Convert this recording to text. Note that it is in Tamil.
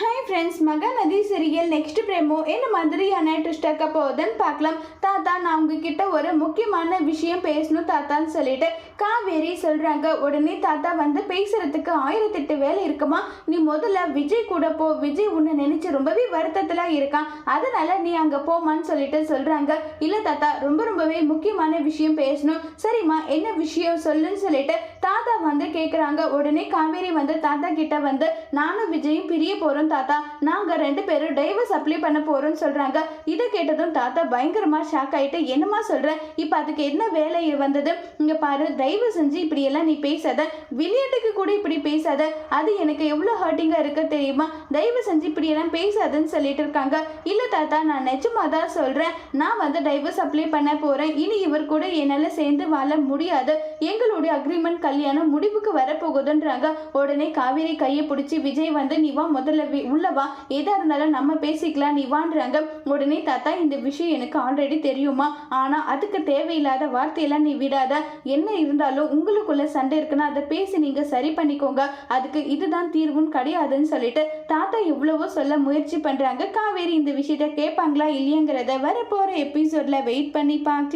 Hi friends Mahanadhi serial next promo என்ன மாதிரியான ட்விஸ்டாக்க போகுதுன்னு பார்க்கலாம். தாத்தா நான் உங்ககிட்ட ஒரு முக்கியமான விஷயம் பேசணும் தாத்தான்னு சொல்லிட்டு காவேரி சொல்கிறாங்க உடனே தாத்தா வந்து பேசுகிறதுக்கு ஆயிரத்தெட்டு வேலை இருக்குமா? நீ முதல்ல விஜய் கூட போ. விஜய் உன்னை நினச்சி ரொம்பவே வருத்தத்தில் இருக்கான். அதனால நீ அங்கே போமான்னு சொல்லிட்டு சொல்கிறாங்க இல்லை தாத்தா ரொம்ப ரொம்பவே முக்கியமான விஷயம் பேசணும். சரிம்மா என்ன விஷயம் சொல்லுன்னு சொல்லிட்டு தாத்தா வந்து கேட்குறாங்க உடனே காவேரி வந்து தாத்தா கிட்ட வந்து நானும் விஜயும் பிரிய போகிறோம் தாத்தா. நாங்கள் ரெண்டு பேரும் டைவர்ஸ் அப்ளை பண்ண போகிறோம்னு சொல்கிறாங்க இதை கேட்டதும் தாத்தா பயங்கரமாக ஷாக் ஆகிட்டு என்னம்மா சொல்கிறேன் இப்போ அதுக்கு என்ன வேலை வந்தது? இங்கே பாரு தயவு செஞ்சு இப்படியெல்லாம் நீ பேசாத. விளையாட்டுக்கு கூட இப்படி பேசாத. அது எனக்கு எவ்வளோ ஹர்ட்டிங்காக இருக்க தெரியுமா? தயவு செஞ்சு இப்படியெல்லாம் பேசாதுன்னு சொல்லிட்டு இருக்காங்க. இல்லை தாத்தா நான் நிஜமாக தான் சொல்கிறேன் நான் வந்து டைவர்ஸ் அப்ளை பண்ண போகிறேன் இனி இவர் கூட என்னால் சேர்ந்து வாழ முடியாது. எங்களுடைய அக்ரிமெண்ட் கல்யாணம் முடிவுக்கு வரப்போகுதுன்றாங்க. உடனே காவேரி கையை பிடிச்சி விஜய் வந்து நீ வா முதல்ல உள்ளவா எதா இருந்தாலும் நம்ம பேசிக்கலாம் நீ வான்றாங்க உடனே தாத்தா இந்த விஷயம் எனக்கு ஆல்ரெடி தெரியுமா? ஆனால் அதுக்கு தேவையில்லாத வார்த்தையெல்லாம் நீ விடாத. என்ன இருந்தாலும் உங்களுக்குள்ள சண்டை இருக்குன்னா அதை பேசி நீங்கள் சரி பண்ணிக்கோங்க. அதுக்கு இதுதான் தீர்வுன்னு கிடையாதுன்னு சொல்லிட்டு தாத்தா எவ்வளவோ சொல்ல முயற்சி பண்ணுறாங்க காவேரி இந்த விஷயத்த கேட்பாங்களா இல்லையங்கிறத வரப்போகிற எபிசோட்ல வெயிட் பண்ணி பார்க்கலாம்.